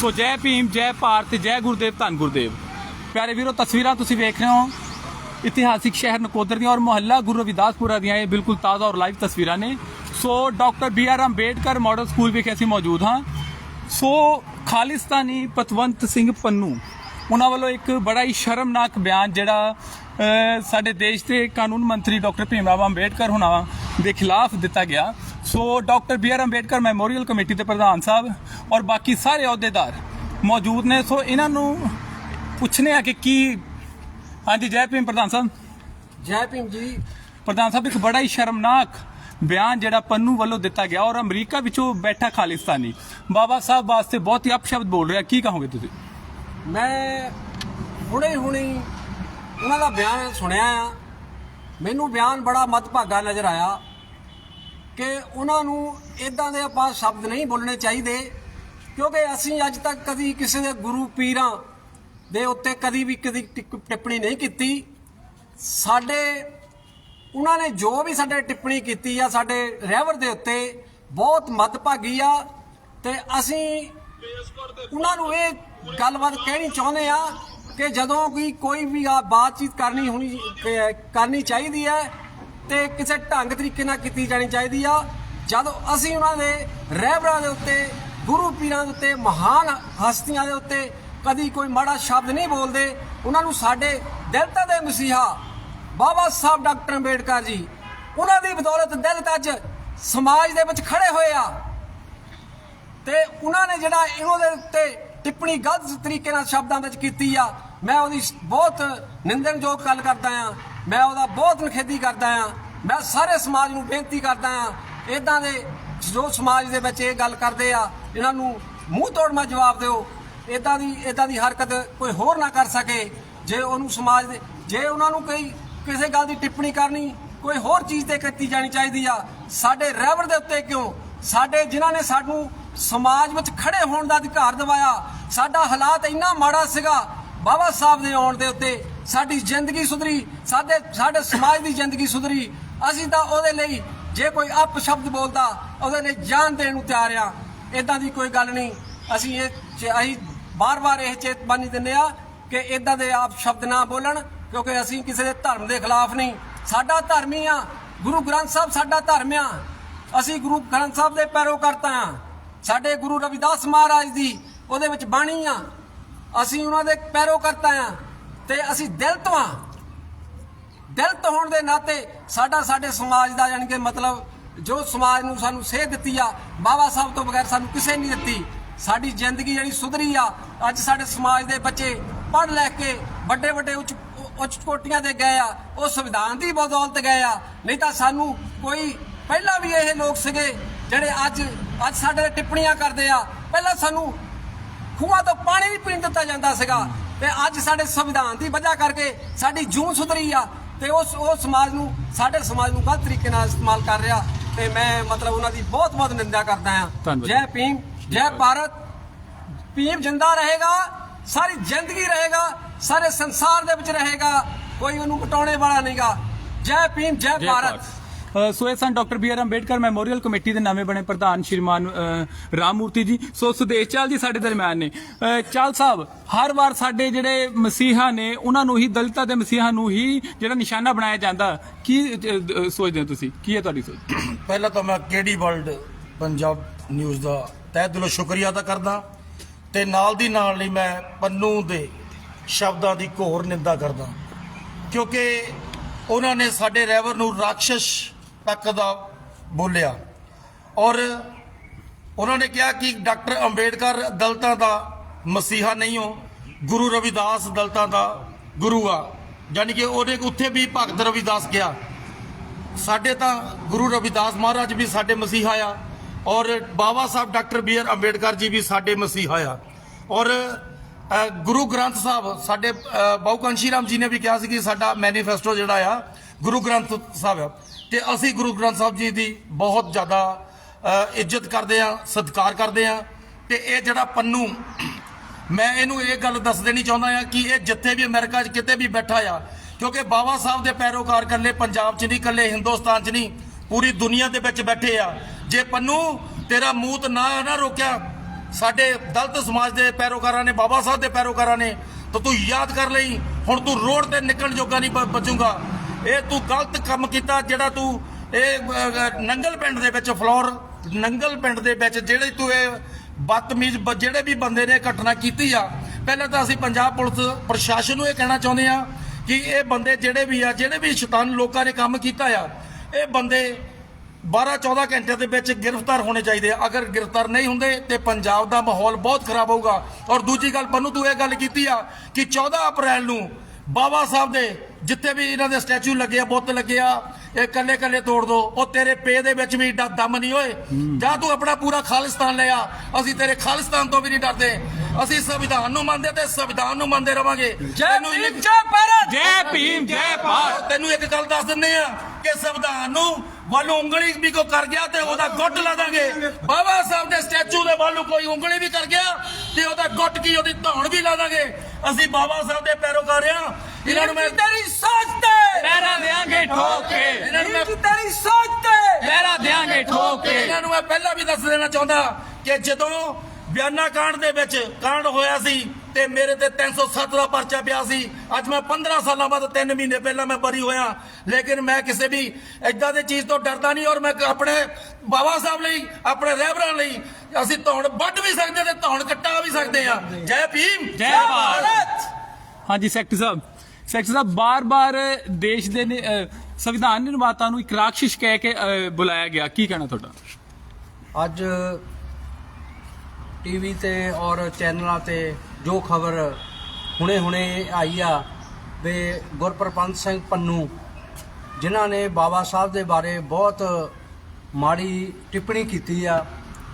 ਸੋ ਜੈ ਭੀਮ, ਜੈ ਭਾਰਤ, ਜੈ ਗੁਰਦੇਵ, ਧੰਨ ਗੁਰਦੇਵ। ਪਿਆਰੇ ਵੀਰੋ, ਤਸਵੀਰਾਂ ਤੁਸੀਂ ਵੇਖ ਰਹੇ ਹੋ ਇਤਿਹਾਸਿਕ ਸ਼ਹਿਰ ਨਕੋਦਰ ਦੀਆਂ ਔਰ ਮੁਹੱਲਾ ਗੁਰੂ ਰਵਿਦਾਸਪੁਰਾ ਦੀਆਂ ਇਹ ਬਿਲਕੁਲ ਤਾਜ਼ਾ ਔਰ ਲਾਈਵ ਤਸਵੀਰਾਂ ਨੇ। So doctor B R Ambedkar model school ਵਿਖੇ ਅਸੀਂ ਮੌਜੂਦ ਹਾਂ। ਸੋ ਖਾਲਿਸਤਾਨੀ ਪਤਵੰਤ ਸਿੰਘ ਪੰਨੂ, ਉਹਨਾਂ ਵੱਲੋਂ ਇੱਕ ਬੜਾ ਹੀ ਸ਼ਰਮਨਾਕ ਬਿਆਨ ਜਿਹੜਾ ਸਾਡੇ ਦੇਸ਼ ਦੇ ਕਾਨੂੰਨ ਮੰਤਰੀ ਡਾਕਟਰ ਭੀਮ ਰਾਓ ਅੰਬੇਡਕਰ ਹੁਣਾਂ ਦੇ ਖਿਲਾਫ ਦਿੱਤਾ ਗਿਆ। So doctor B R Ambedkar memorial committee ਦੇ ਪ੍ਰਧਾਨ ਸਾਹਿਬ ਔਰ ਬਾਕੀ ਸਾਰੇ ਅਹੁਦੇਦਾਰ ਮੌਜੂਦ ਨੇ। ਸੋ ਇਹਨਾਂ ਨੂੰ ਪੁੱਛਨੇ ਆ ਕਿ ਕੀ ਹਾਂਜੀ ਜੈ ਭੀਮ ਪ੍ਰਧਾਨ ਸਾਹਿਬ। ਜੈ ਭੀਮ ਜੀ। ਪ੍ਰਧਾਨ ਸਾਹਿਬ ਇੱਕ ਬੜਾ ਹੀ ਸ਼ਰਮਨਾਕ ਬਿਆਨ ਜਿਹੜਾ ਪੰਨੂ ਵੱਲੋਂ ਦਿੱਤਾ ਗਿਆ ਔਰ ਅਮਰੀਕਾ ਵਿੱਚੋਂ ਬੈਠਾ ਖਾਲਿਸਤਾਨੀ। ਬਾਬਾ ਸਾਹਿਬ ਵਾਸਤੇ ਬਹੁਤ ਹੀ ਅਪਸ਼ਬਦ ਬੋਲ ਰਿਹਾ। ਕੀ ਕਹੋਗੇ ਤੁਸੀਂ? ਮੈਂ ਹੁਣੇ ਹੁਣੇ ਉਹਨਾਂ ਦਾ ਬਿਆਨ ਸੁਣਿਆ ਆ। ਮੈਨੂੰ ਬਿਆਨ ਬੜਾ ਮਤਭਾਗਾ ਨਜ਼ਰ ਆਇਆ ਕਿ ਉਹਨਾਂ ਨੂੰ ਇਦਾਂ ਦੇ ਆਪਾਂ ਸ਼ਬਦ ਨਹੀਂ ਬੋਲਣੇ ਚਾਹੀਦੇ, ਕਿਉਂਕਿ ਅਸੀਂ ਅੱਜ ਤੱਕ ਕਦੀ ਕਿਸੇ ਦੇ ਗੁਰੂ ਪੀਰਾਂ ਦੇ ਉੱਤੇ ਕਦੀ ਵੀ ਕਦੀ ਟਿਕ- ਟਿੱਪਣੀ ਨਹੀਂ ਕੀਤੀ। ਸਾਡੇ, ਉਹਨਾਂ ਨੇ ਜੋ ਵੀ ਸਾਡੇ ਟਿੱਪਣੀ ਕੀਤੀ ਆ, ਸਾਡੇ ਰਹਿਵਰ ਦੇ ਉੱਤੇ ਬਹੁਤ ਮਤਭਾਗੀ ਆ ਤੇ ਅਸੀਂ ਉਹਨਾਂ ਨੂੰ ਇਹ ਗੱਲਬਾਤ ਕਹਿਣੀ ਚਾਹੁੰਦੇ ਆ ਕਿ ਜਦੋਂ ਵੀ ਕੋਈ ਵੀ ਆ ਬਾਤਚੀਤ ਕਰਨੀ ਹੋਣੀ ਕਰਨੀ ਚਾਹੀਦੀ ਹੈ ਤੇ ਕਿਸੇ ਢੰਗ ਤਰੀਕੇ ਨਾਲ ਕੀਤੀ ਜਾਣੀ ਚਾਹੀਦੀ ਆ। ਜਦੋਂ ਅਸੀਂ ਉਹਨਾਂ ਦੇ ਰਹਿਬਰਾਂ ਦੇ ਉੱਤੇ, ਗੁਰੂ ਪੀਰਾਂ ਦੇ ਉੱਤੇ, ਮਹਾਨ ਹਸਤੀਆਂ ਦੇ ਉੱਤੇ ਕਦੀ ਕੋਈ ਮਾੜਾ ਸ਼ਬਦ ਨਹੀਂ ਬੋਲਦੇ, ਉਹਨਾਂ ਨੂੰ ਸਾਡੇ ਦਿਲਤਾ ਦੇ ਮਸੀਹਾ ਬਾਬਾ ਸਾਹਿਬ ਡਾਕਟਰ ਅੰਬੇਡਕਰ ਜੀ, ਉਹਨਾਂ ਦੀ ਬਦੌਲਤ ਦਿਲ ਅੱਜ ਸਮਾਜ ਦੇ ਵਿੱਚ ਖੜੇ ਹੋਏ ਆ। ਤੇ ਉਹਨਾਂ ਨੇ ਜਿਹੜਾ ਇਹਨਾਂ ਦੇ ਉੱਤੇ ਟਿੱਪਣੀ ਗਲਤ ਤਰੀਕੇ ਨਾਲ ਸ਼ਬਦਾਂ ਵਿੱਚ ਕੀਤੀ ਆ। ਮੈਂ ਉਹਦੀ ਬਹੁਤ ਨਿੰਦਣਯੋਗ ਗੱਲ ਕਰਦਾ ਆ। ਮੈਂ ਉਹਦਾ ਬਹੁਤ ਨਿਖੇਧੀ ਕਰਦਾ ਆ। ਮੈਂ ਸਾਰੇ ਸਮਾਜ ਨੂੰ ਬੇਨਤੀ ਕਰਦਾ ਆ। ਇਦਾਂ ਦੇ ਜੋ ਸਮਾਜ ਦੇ ਵਿੱਚ ਇਹ ਗੱਲ ਕਰਦੇ ਆ, ਇਹਨਾਂ ਨੂੰ ਮੂੰਹ ਤੋੜ ਮੈਂ ਜਵਾਬ ਦਿਓ। ਇਦਾਂ ਦੀ ਇਦਾਂ ਦੀ ਹਰਕਤ ਕੋਈ ਹੋਰ ਨਾ ਕਰ ਸਕੇ। ਜੇ ਉਹਨੂੰ ਸਮਾਜ ਦੇ, ਜੇ ਉਹਨਾਂ ਨੂੰ ਕੋਈ ਕਿਸੇ ਗੱਲ ਦੀ ਟਿੱਪਣੀ ਕਰਨੀ, ਕੋਈ ਹੋਰ ਚੀਜ਼ ਤੇ ਕੀਤੀ ਜਾਣੀ ਚਾਹੀਦੀ ਆ, ਸਾਡੇ ਰਹਿਬਰ ਦੇ ਉੱਤੇ ਕਿਉਂ? ਸਾਡੇ, ਜਿਨ੍ਹਾਂ ਨੇ ਸਾਨੂੰ ਸਮਾਜ ਵਿੱਚ ਖੜੇ ਹੋਣ ਦਾ ਅਧਿਕਾਰ ਦਿਵਾਇਆ ਸਾਡਾ ਹਾਲਾਤ ਇੰਨਾ ਮਾੜਾ ਸੀਗਾ, ਬਾਬਾ ਸਾਹਿਬ ਦੇ ਆਉਣ ਦੇ ਉੱਤੇ ਸਾਡੀ ਜ਼ਿੰਦਗੀ ਸੁਧਰੀ, ਸਾਡੇ ਸਾਡੇ ਸਮਾਜ ਦੀ ਜ਼ਿੰਦਗੀ ਸੁਧਰੀ। ਅਸੀਂ ਤਾਂ ਉਹਦੇ ਲਈ ਜੇ ਕੋਈ ਅਪ ਸ਼ਬਦ ਬੋਲਦਾ, ਉਹਦੇ ਲਈ ਜਾਨ ਦੇਣ ਨੂੰ ਤਿਆਰ ਆ। ਇਦਾਂ ਦੀ ਕੋਈ ਗੱਲ ਨਹੀਂ। ਅਸੀਂ ਇਹ ਅਸੀਂ ਬਾਰ-ਬਾਰ ਇਹ ਚੇਤਬਾਨੀ ਦਿੰਦੇ ਆ ਕਿ ਇਦਾਂ ਦੇ ਆਪ ਸ਼ਬਦ ਨਾ ਬੋਲਣ, ਕਿਉਂਕਿ ਅਸੀਂ ਕਿਸੇ ਦੇ ਧਰਮ ਦੇ ਖਿਲਾਫ ਨਹੀਂ। ਸਾਡਾ ਧਰਮ ਹੀ ਆ। ਗੁਰੂ ਗ੍ਰੰਥ ਸਾਹਿਬ ਸਾਡਾ ਧਰਮ ਆ। ਅਸੀਂ ਗੁਰੂ ਗ੍ਰੰਥ ਸਾਹਿਬ ਦੇ ਪੈਰੋਕਰਤਾ ਆ ਸਾਡੇ ਗੁਰੂ ਰਵਿਦਾਸ ਮਹਾਰਾਜ ਦੀ ਉਹਦੇ ਵਿੱਚ ਬਾਣੀ ਆ। ਅਸੀਂ ਉਹਨਾਂ ਦੇ ਪੈਰੋਕਰਤਾ ਆ ਤੇ ਅਸੀਂ ਦਿਲ ਤੋਂ ਆ। ਦਿਲ ਤੋਂ ਹੋਣ ਦੇ ਨਾਤੇ ਸਾਡਾ ਸਾਡੇ ਸਮਾਜ ਦਾ ਯਾਨੀ ਕਿ ਮਤਲਬ ਜੋ ਸਮਾਜ ਨੂੰ ਸਾਨੂੰ ਸੇਧ ਦਿੱਤੀ ਆ, ਬਾਬਾ ਸਾਹਿਬ ਤੋਂ ਬਗੈਰ ਸਾਨੂੰ ਕਿਸੇ ਨਹੀਂ ਦਿੱਤੀ। ਸਾਡੀ ਜ਼ਿੰਦਗੀ ਜਿਹੜੀ ਸੁਧਰੀ ਆ, ਅੱਜ ਸਾਡੇ ਸਮਾਜ ਦੇ ਬੱਚੇ ਪੜ੍ਹ ਲੈ ਕੇ ਵੱਡੇ ਵੱਡੇ ਉੱਚ ਉੱਚ ਕੋਟੀਆਂ ਤੇ ਗਏ ਆ, ਉਹ ਸੰਵਿਧਾਨ ਦੀ ਬਦੌਲਤ ਗਏ ਆ। ਨਹੀਂ ਤਾਂ ਸਾਨੂੰ ਕੋਈ, ਪਹਿਲਾਂ ਵੀ ਇਹ ਲੋਕ ਸੀਗੇ ਜਿਹੜੇ ਅੱਜ ਅੱਜ ਸਾਡੇ ਤੇ ਟਿੱਪਣੀਆਂ ਕਰਦੇ ਆ। ਪਹਿਲਾਂ ਸਾਨੂੰ ਖੂਹਾਂ ਤੋਂ ਪਾਣੀ ਨਹੀਂ ਪੀਣ ਦਿੱਤਾ ਜਾਂਦਾ ਸੀਗਾ। ਤੇ ਅੱਜ ਸਾਡੇ ਸੰਵਿਧਾਨ ਦੀ ਵਜ੍ਹਾ ਕਰਕੇ ਸਾਡੀ ਜੂਨ ਸੁਧਰੀ ਆ ਤੇ ਉਸ ਉਹ ਸਮਾਜ ਨੂੰ ਸਾਡੇ ਸਮਾਜ ਨੂੰ ਗਲਤ ਤਰੀਕੇ ਨਾਲ ਇਸਤੇਮਾਲ ਕਰ ਰਿਹਾ। ਤੇ ਮੈਂ ਮਤਲਬ ਉਹਨਾਂ ਦੀ ਬਹੁਤ ਬਹੁਤ ਨਿੰਦਾ ਕਰਦਾ ਆ। ਜੈ ਭੀਮ ਜੈ ਭਾਰਤ। ਭੀਮ ਜਿੰਦਾ ਰਹੇਗਾ ਸਾਰੀ ਜ਼ਿੰਦਗੀ ਰਹੇਗਾ ਸਾਰੇ ਸੰਸਾਰ ਦੇ ਵਿੱਚ ਰਹੇਗਾ ਕੋਈ ਉਹਨੂੰ ਪਟਾਉਣੇ ਵਾਲਾ ਨਹੀਂਗਾ। ਜੈ ਭੀਮ ਜੈ ਭਾਰਤ। ਸੋ ਇਹ ਸਨ doctor B R Ambedkar memorial committee ਦੇ ਨਵੇਂ ਬਣੇ ਪ੍ਰਧਾਨ ਸ਼੍ਰੀਮਾਨ ਅ, ਰਾਮ ਮੂਰਤੀ ਜੀ। ਸੋ ਸੁਦੇਸ਼ ਚਾਲ ਜੀ ਸਾਡੇ ਦਰਮਿਆਨ ਨੇ। ਚਾਲ ਸਾਹਿਬ ਹਰ ਵਾਰ ਸਾਡੇ ਜਿਹੜੇ ਮਸੀਹਾ ਨੇ ਉਹਨਾਂ ਨੂੰ ਹੀ ਦਲਿਤਾਂ ਦੇ ਮਸੀਹਾ ਨੂੰ ਹੀ ਜਿਹੜਾ ਨਿਸ਼ਾਨਾ ਬਣਾਇਆ ਜਾਂਦਾ। ਕੀ ਸੋਚਦੇ ਹੋ ਤੁਸੀਂ? ਕੀ ਹੈ ਤੁਹਾਡੀ ਸੋਚ? ਪਹਿਲਾਂ ਤਾਂ ਮੈਂ ਕਿਹੜੀ ਵਰਲਡ ਪੰਜਾਬ ਨਿਊਜ਼ ਦਾ ਤਹਿ ਦਿਲੋਂ ਸ਼ੁਕਰੀਆ ਅਦਾ ਕਰਦਾ। ਤੇ ਨਾਲ ਦੀ ਨਾਲ ਹੀ ਮੈਂ ਪੰਨੂ ਦੇ ਸ਼ਬਦਾਂ ਦੀ ਘੋਰ ਨਿੰਦਾ ਕਰਦਾ। ਕਿਉਂਕਿ ਉਹਨਾਂ ਨੇ ਸਾਡੇ ਰਹਿਵਰ ਨੂੰ ਰਾਖਸ਼ ਤੱਕ ਦਾ ਬੋਲਿਆ। ਔਰ ਉਹਨਾਂ ਨੇ ਕਿਹਾ ਕਿ ਡਾਕਟਰ ਅੰਬੇਡਕਰ ਦਲਤਾਂ ਦਾ ਮਸੀਹਾ ਨਹੀਂ ਹੋ ਗੁਰੂ ਰਵਿਦਾਸ ਦਲਤਾਂ ਦਾ ਗੁਰੂ ਆ। ਯਾਨੀ ਕਿ ਉਹਨੇ ਉੱਥੇ ਵੀ ਭਗਤ ਰਵਿਦਾਸ ਗਿਆ ਸਾਡੇ ਤਾਂ ਗੁਰੂ ਰਵਿਦਾਸ ਮਹਾਰਾਜ ਵੀ ਸਾਡੇ ਮਸੀਹਾ ਆ, ਔਰ Baba Sahib doctor B R Ambedkar ji ਵੀ ਸਾਡੇ ਮਸੀਹਾ ਆ। ਔਰ ਗੁਰੂ ਗ੍ਰੰਥ ਸਾਹਿਬ ਸਾਡੇ ਅ, ਕੰਸ਼ੀ ਰਾਮ ਜੀ ਨੇ ਵੀ ਕਿਹਾ ਸੀ ਕਿ ਸਾਡਾ ਮੈਨੀਫੈਸਟੋ ਜਿਹੜਾ ਆ ਗੁਰੂ ਗ੍ਰੰਥ ਸਾਹਿਬ ਆ। ਤੇ ਅਸੀਂ ਗੁਰੂ ਗ੍ਰੰਥ ਸਾਹਿਬ ਜੀ ਦੀ ਬਹੁਤ ਜ਼ਿਆਦਾ ਇੱਜ਼ਤ ਕਰਦੇ ਆ ਸਤਿਕਾਰ ਕਰਦੇ ਆ। ਤੇ ਇਹ ਜਿਹੜਾ ਪੰਨੂ ਮੈਂ ਇਹਨੂੰ ਇਹ ਗੱਲ ਦੱਸ ਦੇਣੀ ਚਾਹੁੰਦਾ ਆ ਕਿ ਇਹ ਜਿੱਥੇ ਵੀ ਅਮਰੀਕਾ 'ਚ ਕਿਤੇ ਵੀ ਬੈਠਾ ਆ ਕਿਉਂਕਿ ਬਾਬਾ ਸਾਹਿਬ ਦੇ ਪੈਰੋਕਾਰ ਇਕੱਲੇ ਪੰਜਾਬ 'ਚ ਨਹੀਂ ਇਕੱਲੇ ਹਿੰਦੁਸਤਾਨ 'ਚ ਨਹੀਂ ਪੂਰੀ ਦੁਨੀਆ ਦੇ ਵਿੱਚ ਬੈਠੇ ਆ। ਜੇ ਪੰਨੂ ਤੇਰਾ ਮੂੰਹ ਤੇ ਨਾ ਨਾ ਰੋਕਿਆ ਸਾਡੇ ਦਲਤ ਸਮਾਜ ਦੇ ਪੈਰੋਕਾਰਾਂ ਨੇ, ਬਾਬਾ ਸਾਹਿਬ ਦੇ ਪੈਰੋਕਾਰਾਂ ਨੇ, ਤਾਂ ਤੂੰ ਯਾਦ ਕਰ ਲਈ, ਹੁਣ ਤੂੰ ਰੋਡ ਤੇ ਨਿਕਲਣ ਜੋਗਾ ਨਹੀਂ ਬ- ਬਚੂਗਾ। ਇਹ ਤੂੰ ਗਲਤ ਕੰਮ ਕੀਤਾ, ਜਿਹੜਾ ਤੂੰ ਇਹ ਨੰਗਲ ਪਿੰਡ ਦੇ ਵਿੱਚ ਫਲੋਰ, ਨੰਗਲ ਪਿੰਡ ਦੇ ਵਿੱਚ ਜਿਹੜੇ ਤੂੰ ਇਹ ਬਦਤਮੀਜ਼ ਜਿਹੜੇ ਵੀ ਬੰਦੇ ਨੇ ਇਹ ਘਟਨਾ ਕੀਤੀ ਆ, ਪਹਿਲਾਂ ਤਾਂ ਅਸੀਂ ਪੰਜਾਬ ਪੁਲਿਸ ਪ੍ਰਸ਼ਾਸਨ ਨੂੰ ਇਹ ਕਹਿਣਾ ਚਾਹੁੰਦੇ ਆ ਕਿ ਇਹ ਬੰਦੇ ਜਿਹੜੇ ਵੀ ਆ, ਜਿਹੜੇ ਵੀ ਸ਼ੈਤਾਨ ਲੋਕਾਂ ਨੇ ਕੰਮ ਕੀਤਾ ਆ, ਇਹ ਬੰਦੇ 12 14 ਘੰਟੇ ਦੇ ਵਿੱਚ ਗ੍ਰਿਫਤਾਰ ਹੋਣੇ ਚਾਹੀਦੇ ਆ। ਅਗਰ ਗ੍ਰਿਫਤਾਰ ਨਹੀਂ ਹੁੰਦੇ ਤੇ ਪੰਜਾਬ ਦਾ ਮਾਹੌਲ ਬਹੁਤ ਖਰਾਬ ਹੋਊਗਾ। ਔਰ ਦੂਜੀ ਗੱਲ ਪੰਨੂ ਤੂੰ ਇਹ ਗੱਲ ਕੀਤੀ ਆ ਕਿ 14 ਅਪ੍ਰੈਲ ਨੂੰ ਬਾਬਾ ਸਾਹਿਬ ਦੇ ਜਿੱਥੇ ਵੀ ਇਹਨਾਂ ਦੇ ਸਟੈਚੂ ਲੱਗੇ ਆ ਬੁੱਤ ਲੱਗੇ ਆ ਇਹ ਕੱਲੇ ਕੱਲੇ ਤੋੜ ਦੋ। ਉਹ ਤੇਰੇ ਪੇ ਦੇ ਵਿੱਚ ਵੀ ਏਡਾ ਦਮ ਨਹੀਂ ਓਏ। ਜਾਂ ਤੂੰ ਆਪਣਾ ਪੂਰਾ ਖਾਲਿਸਤਾਨ ਲੈ ਆ। ਅਸੀਂ ਤੇਰੇ ਖਾਲਿਸਤਾਨ ਤੋਂ ਵੀ ਨਹੀਂ ਡਰਦੇ। ਅਸੀਂ ਸੰਵਿਧਾਨ ਨੂੰ ਮੰਨਦੇ ਤੇ ਸੰਵਿਧਾਨ ਨੂੰ ਮੰਨਦੇ ਰਵਾਂਗੇ। ਜੈ ਤੈਨੂੰ ਜੈ ਭੀਮ ਜੈ ਭਾਰਤ। ਤੈਨੂੰ ਇੱਕ ਗੱਲ ਦੱਸ ਦਿੰਦੇ ਆ ਕਿ ਸੰਵਿਧਾਨ ਨੂੰ ਵੱਲੋਂ ਉਂਗਲੀ ਵੀ ਕੋ ਕਰ ਗਿਆ ਤੇ ਉਹਦਾ ਗੁੱਟ ਲਾ ਦਾਂਗੇ। ਬਾਬਾ ਸਾਹਿਬ ਦੇ ਸਟੈਚੂ ਦੇ ਵੱਲੋਂ ਕੋਈ ਉਂਗਲੀ ਵੀ ਕਰ ਗਿਆ ਤੇ ਉਹਦਾ ਗੁੱਟ ਕੀ ਉਹਦੀ ਧੌਣ ਵੀ ਲਾ ਦਾਂਗੇ। ਅਸੀਂ ਬਾਬਾ ਸਾਹਿਬ ਦੇ ਪੈਰੋਕਾਰ ਆ ਇਹਨਾਂ ਨੂੰ ਮੈਂ ਤੇਰੀ ਸੋਚ ਤੇ। ਪੈਰਾਂ ਦੇਾਂਗੇ ਠੋਕ। ਕੇ ਇਹਨਾਂ ਨੂੰ ਮੈਂ ਤੇਰੀ ਸੋਚ ਤੇ। ਪੈਰਾਂ ਦੇਾਂਗੇ ਠੋਕ। ਕੇ ਇਹਨਾਂ ਨੂੰ ਮੈਂ ਪਹਿਲਾਂ ਵੀ ਦੱਸ ਦੇਣਾ ਚਾਹੁੰਦਾ ਕਿ ਜਦੋਂ ਬਿਆਨਾ ਕਾਂਡ ਦੇ ਵਿੱਚ ਕਾਂਡ ਹੋਇਆ ਸੀ ਤੇ ਮੇਰੇ ਤੇ 307 ਦਾ ਪਰਚਾ ਪਿਆ ਸੀ। ਅੱਜ ਮੈਂ 15 ਸਾਲਾਂ ਬਾਅਦ 3 ਮਹੀਨੇ ਪਹਿਲਾਂ ਮੈਂ ਬਰੀ ਹੋਇਆ। ਲੇਕਿਨ ਮੈਂ ਕਿਸੇ ਵੀ ਏਦਾਂ ਦੀ ਚੀਜ਼ ਤੋਂ ਡਰਦਾ ਨਹੀਂ ਔਰ ਮੈਂ ਆਪਣੇ ਬਾਬਾ ਸਾਹਿਬ ਲਈ ਆਪਣੇ ਰਹਿਬਰਾਂ ਲਈ ਅਸੀਂ ਧੌਣ ਵੱਢ ਵੀ ਸਕਦੇ ਤੇ ਧੌਣ ਕੱਟਾ ਵੀ ਸਕਦੇ ਆ ਜੈ ਭੀਮ ਜੈ ਭਾਰਤ। ਹਾਂਜੀ ਸੈਕਟਰੀ ਸਾਹਿਬ ਸੈਕਟਰੀ ਸਾਹਿਬ ਬਾਰ-ਬਾਰ ਦੇਸ਼ ਦੇ ਸੰਵਿਧਾਨ ਨਿਰਮਾਤਾ ਨੂੰ ਇੱਕ ਰਾਖਸ਼ ਕਹਿ ਕੇ ਬੁਲਾਇਆ ਗਿਆ। ਕੀ ਕਹਿਣਾ ਤੁਹਾਡਾ? ਅੱਜ ਟੀਵੀ ਤੇ ਔਰ ਚੈਨਲਾਂ ਤੇ ਜੋ ਖਬਰ ਹੁਣੇ-ਹੁਣੇ ਆਈ ਆ ਵੀ ਗੁਰਪ੍ਰਪੰਤ ਸਿੰਘ ਪੰਨੂ, ਜਿਨ੍ਹਾਂ ਨੇ ਬਾਬਾ ਸਾਹਿਬ ਦੇ ਬਾਰੇ ਬਹੁਤ ਮਾੜੀ ਟਿੱਪਣੀ ਕੀਤੀ ਆ,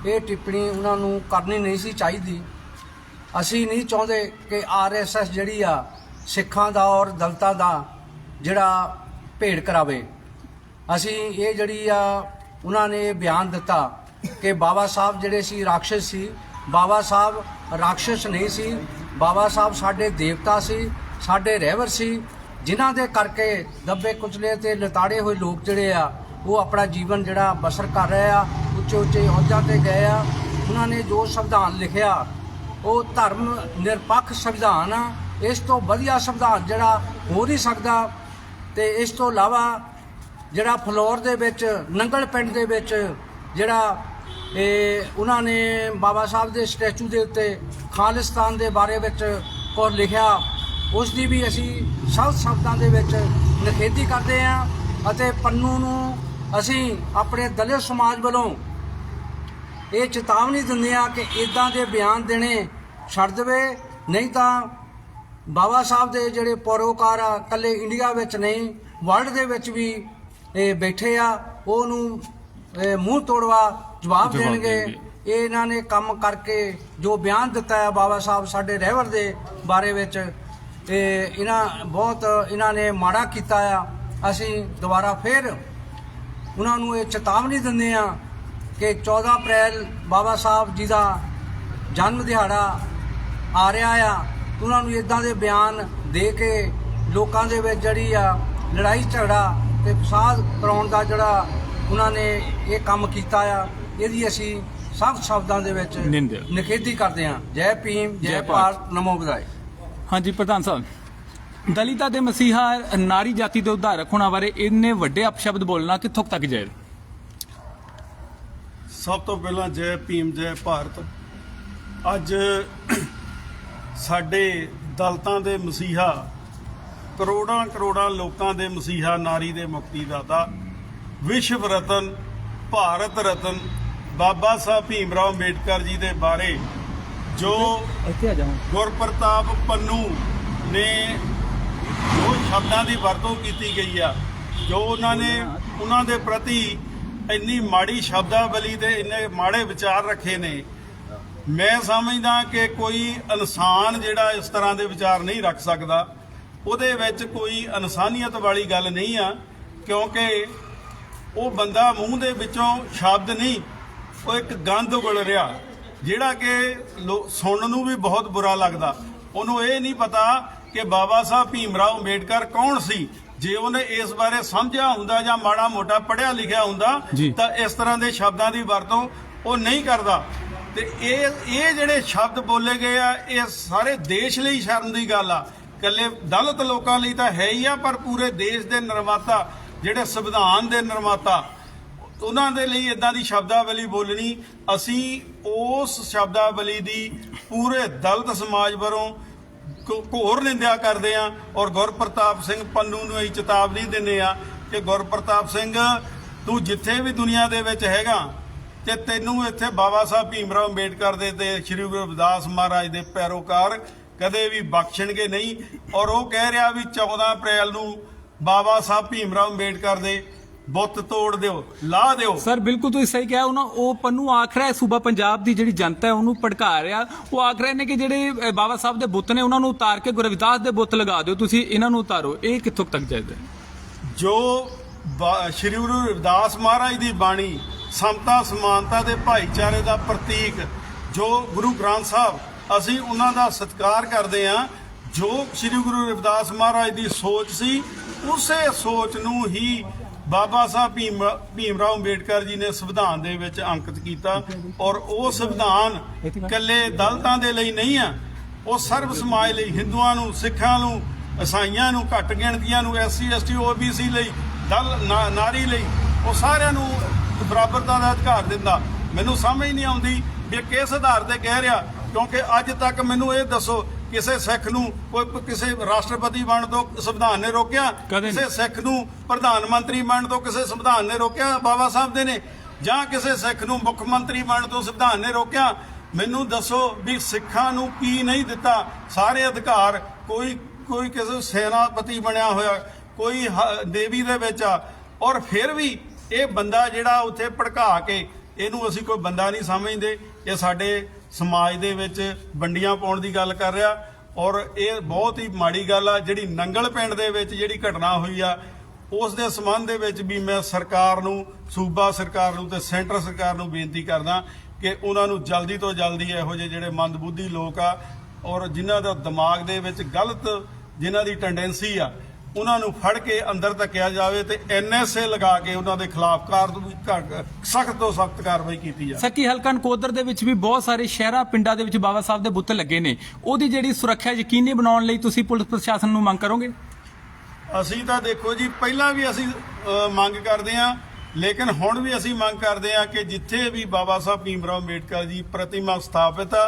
ਇਹ ਟਿੱਪਣੀ ਉਹਨਾਂ ਨੂੰ ਕਰਨੀ ਨਹੀਂ ਸੀ ਚਾਹੀਦੀ। ਅਸੀਂ ਨਹੀਂ ਚਾਹੁੰਦੇ ਕਿ ਆਰਐਸਐਸ ਜਿਹੜੀ ਆ, ਸਿੱਖਾਂ ਦਾ ਔਰ ਦਲਤਾਂ ਦਾ ਜਿਹੜਾ ਭੇੜ ਕਰਾਵੇ। ਅਸੀਂ ਇਹ ਜਿਹੜੀ ਆ, ਉਹਨਾਂ ਨੇ ਬਿਆਨ ਦਿੱਤਾ ਕਿ ਬਾਬਾ ਸਾਹਿਬ ਜਿਹੜੇ ਸੀ, ਰਾਖਸ਼ ਸੀ ਬਾਬਾ ਸਾਹਿਬ ਰਾਖਸ਼ ਨਹੀਂ ਸੀ, ਬਾਬਾ ਸਾਹਿਬ ਸਾਡੇ ਦੇਵਤਾ ਸੀ, ਸਾਡੇ ਰਹਿਵਰ ਸੀ, ਜਿਨ੍ਹਾਂ ਦੇ ਕਰਕੇ ਦੱਬੇ ਕੁਚਲੇ ਤੇ ਲਤਾੜੇ ਹੋਏ ਲੋਕ ਜਿਹੜੇ ਆ, ਉਹ ਆਪਣਾ ਜੀਵਨ ਜਿਹੜਾ ਬਸਰ ਕਰ ਰਹੇ ਆ ਉੱਚੇ ਉੱਚੇ ਅਹੁਦਿਆਂ ਤੇ ਗਏ ਆ। ਉਹਨਾਂ ਨੇ ਜੋ ਸੰਵਿਧਾਨ ਲਿਖਿਆ, ਉਹ ਧਰਮ ਨਿਰਪੱਖ ਸੰਵਿਧਾਨ ਆ। ਇਸ ਤੋਂ ਵਧੀਆ ਸੰਵਿਧਾਨ ਜਿਹੜਾ ਹੋ ਨਹੀਂ ਸਕਦਾ ਤੇ ਇਸ ਤੋਂ ਇਲਾਵਾ ਜਿਹੜਾ ਫਲੋਰ ਦੇ ਵਿੱਚ, ਨੰਗਲ ਪਿੰਡ ਦੇ ਵਿੱਚ ਜਿਹੜਾ ਇਹ ਉਹਨਾਂ ਨੇ ਬਾਬਾ ਸਾਹਿਬ ਦੇ ਸਟੈਚੂ ਦੇ ਉੱਤੇ ਖਾਲਿਸਤਾਨ ਦੇ ਬਾਰੇ ਵਿੱਚ ਕੁਝ ਲਿਖਿਆ। ਉਸ ਦੀ ਵੀ ਅਸੀਂ ਸਭ ਸ਼ਬਦਾਂ ਦੇ ਵਿੱਚ ਨਿਖੇਧੀ ਕਰਦੇ ਹਾਂ ਅਤੇ ਪੰਨੂ ਨੂੰ ਅਸੀਂ ਆਪਣੇ ਦਲਿਤ ਸਮਾਜ ਵੱਲੋਂ ਇਹ ਚੇਤਾਵਨੀ ਦਿੰਦੇ ਆ ਕਿ ਇਦਾਂ ਦੇ ਬਿਆਨ ਦੇਣੇ ਛੱਡ ਦੇਵੇ। ਨਹੀਂ ਤਾਂ ਬਾਬਾ ਸਾਹਿਬ ਦੇ ਜਿਹੜੇ ਪਰੋਕਾਰ ਆ ਕੱਲੇ ਇੰਡੀਆ ਵਿੱਚ ਨਹੀਂ ਵਰਲਡ ਦੇ ਵਿੱਚ ਵੀ ਇਹ ਬੈਠੇ ਆ। ਉਹਨੂੰ ਮੂੰਹ ਤੋੜਵਾ ਜਵਾਬ ਦੇਣਗੇ। ਇਹ ਇਹਨਾਂ ਨੇ ਕੰਮ ਕਰਕੇ ਜੋ ਬਿਆਨ ਦਿੱਤਾ ਹੈ ਬਾਬਾ ਸਾਹਿਬ ਸਾਡੇ ਰਹਿਵਰ ਦੇ ਬਾਰੇ ਵਿੱਚ ਇਹ ਇਹਨਾਂ ਬਹੁਤ ਇਹਨਾਂ ਨੇ ਮਾੜਾ ਕੀਤਾ ਆ। ਅਸੀਂ ਦੁਬਾਰਾ ਫਿਰ ਉਹਨਾਂ ਨੂੰ ਇਹ ਚੇਤਾਵਨੀ ਦਿੰਦੇ ਆ ਕਿ 14 ਅਪ੍ਰੈਲ ਬਾਬਾ ਸਾਹਿਬ ਜੀ ਦਾ ਜਨਮ ਦਿਹਾੜਾ ਆ ਰਿਹਾ ਆ। ਉਹਨਾਂ ਨੂੰ ਇਦਾਂ ਦੇ ਬਿਆਨ ਦੇ ਕੇ ਲੋਕਾਂ ਦੇ ਵਿੱਚ ਜਿਹੜੀ ਆ ਲੜਾਈ ਝਗੜਾ ਤੇ ਫਸਾਦ ਕਰਾਉਣ ਦਾ ਜਿਹੜਾ ਉਹਨਾਂ ਨੇ ਇਹ ਕੰਮ ਕੀਤਾ ਆ। ਇਹਦੀ ਅਸੀਂ ਸਭ ਸ਼ਬਦਾਂ ਦੇ ਵਿੱਚ ਨਿੰਦਿਆ। ਨਿਖੇਧੀ ਕਰਦੇ ਆ ਜੈ ਭੀਮ ਜੈ ਜੈ ਭਾਰਤ। ਭਾਰਤ ਨਮੋ ਬੁਧਾਏ ਹਾਂਜੀ ਪ੍ਰਧਾਨ ਸਾਹਿਬ ਦਲਿਤਾਂ ਦੇ ਮਸੀਹਾ ਨਾਰੀ ਜਾਤੀ ਦੇ ਉਧਾਰਕ ਹੋਣਾ ਬਾਰੇ ਇੰਨੇ ਵੱਡੇ ਅਪਸ਼ਬਦ ਬੋਲਣਾ ਕਿੱਥੋਂ ਤੱਕ ਜਾਇਜ਼ ਸਭ ਤੋਂ ਪਹਿਲਾਂ ਜੈ ਭੀਮ ਜੈ ਭਾਰਤ ਅੱਜ ਸਾਡੇ ਦਲਤਾਂ ਦੇ ਮਸੀਹਾ ਕਰੋੜਾਂ ਕਰੋੜਾਂ ਲੋਕਾਂ ਦੇ ਮਸੀਹਾ ਨਾਰੀ ਦੇ ਮੁਕਤੀ ਦਾਤਾ ਵਿਸ਼ਵ ਰਤਨ ਭਾਰਤ ਰਤਨ ਬਾਬਾ ਸਾਹਿਬ ਭੀਮ ਰਾਓ ਅੰਬੇਡਕਰ ਜੀ ਦੇ ਬਾਰੇ ਜੋ ਇੱਥੇ ਆ ਜਾਓ। ਗੁਰਪ੍ਰਤਾਪ ਪੰਨੂ ਨੇ ਜੋ ਸ਼ਬਦਾਂ ਦੀ ਵਰਤੋਂ ਕੀਤੀ ਗਈ ਆ ਜੋ ਉਹਨਾਂ ਨੇ ਉਹਨਾਂ ਦੇ ਪ੍ਰਤੀ ਇੰਨੀ ਮਾੜੀ ਸ਼ਬਦਾਵਲੀ ਤੇ ਇੰਨੇ ਮਾੜੇ ਵਿਚਾਰ ਰੱਖੇ ਨੇ। ਮੈਂ ਸਮਝਦਾ ਕਿ ਕੋਈ ਇਨਸਾਨ ਜਿਹੜਾ ਇਸ ਤਰ੍ਹਾਂ ਦੇ ਵਿਚਾਰ ਨਹੀਂ ਰੱਖ ਸਕਦਾ ਉਹਦੇ ਵਿੱਚ ਕੋਈ ਇਨਸਾਨੀਅਤ ਵਾਲੀ ਗੱਲ ਨਹੀਂ ਆ ਕਿਉਂਕਿ ਉਹ ਬੰਦਾ ਮੂੰਹ ਦੇ ਵਿੱਚੋਂ ਸ਼ਬਦ ਨਹੀਂ ਉਹ ਇੱਕ ਗੰਧ ਉਗਲ ਰਿਹਾ ਜਿਹੜਾ ਕਿ ਸੁਣਨ ਨੂੰ ਵੀ ਬਹੁਤ ਬੁਰਾ ਲੱਗਦਾ। ਉਹਨੂੰ ਇਹ ਨਹੀਂ ਪਤਾ ਕਿ ਬਾਬਾ ਸਾਹਿਬ ਭੀਮ ਰਾਓ ਅੰਬੇਡਕਰ ਕੌਣ ਸੀ? ਜੇ ਉਹਨੇ ਇਸ ਬਾਰੇ ਸਮਝਿਆ ਹੁੰਦਾ ਜਾਂ ਮਾੜਾ ਮੋਟਾ ਪੜ੍ਹਿਆ ਲਿਖਿਆ ਹੁੰਦਾ। ਤਾਂ ਇਸ ਤਰ੍ਹਾਂ ਦੇ ਸ਼ਬਦਾਂ ਦੀ ਵਰਤੋਂ ਉਹ ਨਹੀਂ ਕਰਦਾ। ਤੇ ਇਹ ਇਹ ਜਿਹੜੇ ਸ਼ਬਦ ਬੋਲੇ ਗਏ ਆ ਇਹ ਸਾਰੇ ਦੇਸ਼ ਲਈ ਸ਼ਰਮ ਦੀ ਗੱਲ ਆ। ਇਕੱਲੇ ਦਲਿਤ ਲੋਕਾਂ ਲਈ ਤਾਂ ਹੈ ਹੀ ਆ ਪਰ ਪੂਰੇ ਦੇਸ਼ ਦੇ ਨਿਰਮਾਤਾ ਜਿਹੜੇ ਸੰਵਿਧਾਨ ਦੇ ਨਿਰਮਾਤਾ ਉਹਨਾਂ ਦੇ ਲਈ ਇਦਾਂ ਦੀ ਸ਼ਬਦਾਵਲੀ ਬੋਲਣੀ, ਅਸੀਂ ਉਸ ਸ਼ਬਦਾਵਲੀ ਦੀ ਪੂਰੇ ਦਲਿਤ ਸਮਾਜ ਵੱਲੋਂ ਘ- ਘੋਰ ਨਿੰਦਿਆ ਕਰਦੇ ਆ ਔਰ ਗੁਰਪ੍ਰਤਾਪ ਸਿੰਘ ਪੰਨੂ ਨੂੰ ਅਸੀਂ ਚੇਤਾਵਨੀ ਦਿੰਦੇ ਆ ਕਿ ਗੁਰਪ੍ਰਤਾਪ ਸਿੰਘ, ਤੂੰ ਜਿੱਥੇ ਵੀ ਦੁਨੀਆ ਦੇ ਵਿੱਚ ਹੈਗਾ ਤੇ ਤੈਨੂੰ ਇੱਥੇ ਬਾਬਾ ਸਾਹਿਬ ਭੀਮ ਰਾਓ ਅੰਬੇਡਕਰ ਦੇ ਤੇ ਸ੍ਰੀ ਗੁਰੂ ਰਵਿਦਾਸ ਮਹਾਰਾਜ ਦੇ ਪੈਰੋਕਾਰ ਕਦੇ ਵੀ ਬਖਸ਼ਣਗੇ ਨਹੀਂ ਔਰ ਉਹ ਕਹਿ ਰਿਹਾ ਵੀ 14 ਅਪ੍ਰੈਲ ਨੂੰ ਬਾਬਾ ਸਾਹਿਬ ਭੀਮ ਰਾਓ ਅੰਬੇਡਕਰ ਦੇ ਬੁੱਤ ਤੋੜ ਦਿਓ ਲਾ ਦਿਓ। ਸਰ ਬਿਲਕੁਲ ਤੁਸੀਂ ਸਹੀ ਕਿਹਾ ਉਹਨਾਂ ਉਹ ਪੰਨੂ ਆਖ ਰਿਹਾ ਸੂਬਾ ਪੰਜਾਬ ਦੀ ਜਿਹੜੀ ਜਨਤਾ ਹੈ ਉਹਨੂੰ ਭੜਕਾ ਰਿਹਾ। ਉਹ ਆਖ ਰਹੇ ਨੇ ਕਿ ਜਿਹੜੇ ਬਾਬਾ ਸਾਹਿਬ ਦੇ ਬੁੱਤ ਨੇ ਉਹਨਾਂ ਨੂੰ ਉਤਾਰ ਕੇ ਗੁਰੂ ਰਵਿਦਾਸ ਦੇ ਬੁੱਤ ਲਗਾ ਦਿਓ। ਤੁਸੀਂ ਇਹਨਾਂ ਨੂੰ ਉਤਾਰੋ। ਇਹ ਕਿੱਥੋਂ ਤੱਕ ਜਾਇਜ਼ ਹੈ? ਜੋ ਸ਼੍ਰੀ ਗੁਰੂ ਰਵਿਦਾਸ ਮਹਾਰਾਜ ਦੀ ਬਾਣੀ ਸਮਤਾ ਸਮਾਨਤਾ ਦੇ ਭਾਈਚਾਰੇ ਦਾ ਪ੍ਰਤੀਕ ਜੋ ਗੁਰੂ ਗ੍ਰੰਥ ਸਾਹਿਬ ਅਸੀਂ ਉਹਨਾਂ ਦਾ ਸਤਿਕਾਰ ਕਰਦੇ ਹਾਂ ਜੋ ਸ਼੍ਰੀ ਗੁਰੂ ਰਵਿਦਾਸ ਮਹਾਰਾਜ ਦੀ ਸੋਚ ਸੀ ਉਸੇ ਸੋਚ ਨੂੰ ਹੀ ਬਾਬਾ ਸਾਹਿਬ ਭੀਮ ਭੀਮ ਰਾਓ ਅੰਬੇਡਕਰ ਜੀ ਨੇ ਸੰਵਿਧਾਨ ਦੇ ਵਿੱਚ ਅੰਕਿਤ ਕੀਤਾ ਔਰ ਉਹ ਸੰਵਿਧਾਨ ਇਕੱਲੇ ਦਲਤਾਂ ਦੇ ਲਈ ਨਹੀਂ ਆ, ਉਹ ਸਰਬ ਸਮਾਜ ਲਈ, ਹਿੰਦੂਆਂ ਨੂੰ, ਸਿੱਖਾਂ ਨੂੰ ਈਸਾਈਆਂ ਨੂੰ, ਘੱਟ ਗਿਣਤੀਆਂ ਨੂੰ, ਐਸਸੀ, ਐਸਟੀ, ਓਬੀਸੀ ਲਈ, ਦਲ, ਨਾ- ਨਾਰੀ ਲਈ, ਉਹ ਸਾਰਿਆਂ ਨੂੰ ਬਰਾਬਰਤਾ ਦਾ ਅਧਿਕਾਰ ਦਿੰਦਾ। ਮੈਨੂੰ ਸਮਝ ਨਹੀਂ ਆਉਂਦੀ ਵੀ ਕਿਸ ਆਧਾਰ ਤੇ ਕਹਿ ਰਿਹਾ, ਕਿਉਂਕਿ ਅੱਜ ਤੱਕ ਮੈਨੂੰ ਇਹ ਦੱਸੋ ਕਿਸੇ ਸਿੱਖ ਨੂੰ ਕੋਈ ਕਿਸੇ ਰਾਸ਼ਟਰਪਤੀ ਬਣਨ ਤੋਂ ਸੰਵਿਧਾਨ ਨੇ ਰੋਕਿਆ। ਕਿਸੇ ਸਿੱਖ ਨੂੰ ਪ੍ਰਧਾਨ ਮੰਤਰੀ ਬਣਨ ਤੋਂ ਕਿਸੇ ਸੰਵਿਧਾਨ ਨੇ ਰੋਕਿਆ ਬਾਬਾ ਸਾਹਿਬ ਦੇ ਨੇ ਜਾਂ ਕਿਸੇ ਸਿੱਖ ਨੂੰ ਮੁੱਖ ਮੰਤਰੀ ਬਣਨ ਤੋਂ ਸੰਵਿਧਾਨ ਨੇ ਰੋਕਿਆ। ਮੈਨੂੰ ਦੱਸੋ ਵੀ ਸਿੱਖਾਂ ਨੂੰ ਕੀ ਨਹੀਂ ਦਿੱਤਾ? ਸਾਰੇ ਅਧਿਕਾਰ ਕੋਈ ਕੋਈ ਕਿਸੇ ਸੈਨਾਪਤੀ ਬਣਿਆ ਹੋਇਆ ਕੋਈ ਦੇਵੀ ਦੇ ਵਿੱਚ ਆ। ਔਰ ਫਿਰ ਵੀ ਇਹ ਬੰਦਾ ਜਿਹੜਾ ਉੱਥੇ ਭੜਕਾ ਕੇ ਇਹਨੂੰ ਅਸੀਂ ਕੋਈ ਬੰਦਾ ਨਹੀਂ ਸਮਝਦੇ। ਇਹ ਸਾਡੇ ਸਮਾਜ ਦੇ ਵਿੱਚ ਵੰਡੀਆਂ ਪਾਉਣ ਦੀ ਗੱਲ ਕਰ ਰਿਹਾ। ਔਰ ਇਹ ਬਹੁਤ ਹੀ ਮਾੜੀ ਗੱਲ ਆ, ਜਿਹੜੀ ਨੰਗਲ ਪਿੰਡ ਦੇ ਵਿੱਚ ਜਿਹੜੀ ਘਟਨਾ ਹੋਈ ਆ, ਉਸ ਦੇ ਸੰਬੰਧ ਦੇ ਵਿੱਚ ਵੀ ਮੈਂ ਸਰਕਾਰ ਨੂੰ, ਸੂਬਾ ਸਰਕਾਰ ਨੂੰ ਤੇ ਸੈਂਟਰ ਸਰਕਾਰ ਨੂੰ ਬੇਨਤੀ ਕਰਦਾ ਕਿ ਉਹਨਾਂ ਨੂੰ ਜਲਦੀ ਤੋਂ ਜਲਦੀ ਇਹੋ ਜਿਹੇ ਜਿਹੜੇ ਮੰਦਬੁੱਧੀ ਲੋਕ ਆ ਔਰ ਜਿਨ੍ਹਾਂ ਦਾ ਦਿਮਾਗ ਦੇ ਵਿੱਚ ਗਲਤ, ਜਿਨ੍ਹਾਂ ਦੀ ਟੈਂਡੈਂਸੀ ਆ ਉਹਨਾਂ ਨੂੰ ਫੜ ਕੇ ਅੰਦਰ ਧੱਕਿਆ ਜਾਵੇ ਤੇ ਐਨਐਸਏ ਲਗਾ ਕੇ ਉਹਨਾਂ ਦੇ ਖਿਲਾਫ ਸਖਤ ਤੋਂ ਸਖਤ ਕਾਰਵਾਈ ਕੀਤੀ ਜਾਵੇ। ਸੱਕੀ ਹਲਕਾ ਨਕੋਦਰ ਦੇ ਵਿੱਚ ਵੀ ਬਹੁਤ ਸਾਰੇ ਸ਼ਹਿਰਾਂ ਪਿੰਡਾਂ ਦੇ ਵਿੱਚ ਬਾਬਾ ਸਾਹਿਬ ਦੇ ਬੁੱਤ ਲੱਗੇ ਨੇ? ਉਹਦੀ ਜਿਹੜੀ ਸੁਰੱਖਿਆ ਯਕੀਨੀ ਬਣਾਉਣ ਲਈ ਤੁਸੀਂ ਪੁਲਿਸ ਪ੍ਰਸ਼ਾਸਨ ਨੂੰ ਮੰਗ ਕਰੋਗੇ? ਅਸੀਂ ਤਾਂ ਦੇਖੋ ਜੀ ਪਹਿਲਾਂ ਵੀ ਅਸੀਂ ਮੰਗ ਕਰਦੇ ਹਾਂ ਲੇਕਿਨ ਹੁਣ ਵੀ ਅਸੀਂ ਮੰਗ ਕਰਦੇ ਹਾਂ ਕਿ ਜਿੱਥੇ ਵੀ ਬਾਬਾ ਸਾਹਿਬ ਭੀਮ ਰਾਓ ਅੰਬੇਡਕਰ ਜੀ ਪ੍ਰਤਿਮਾ ਸਥਾਪਿਤ ਆ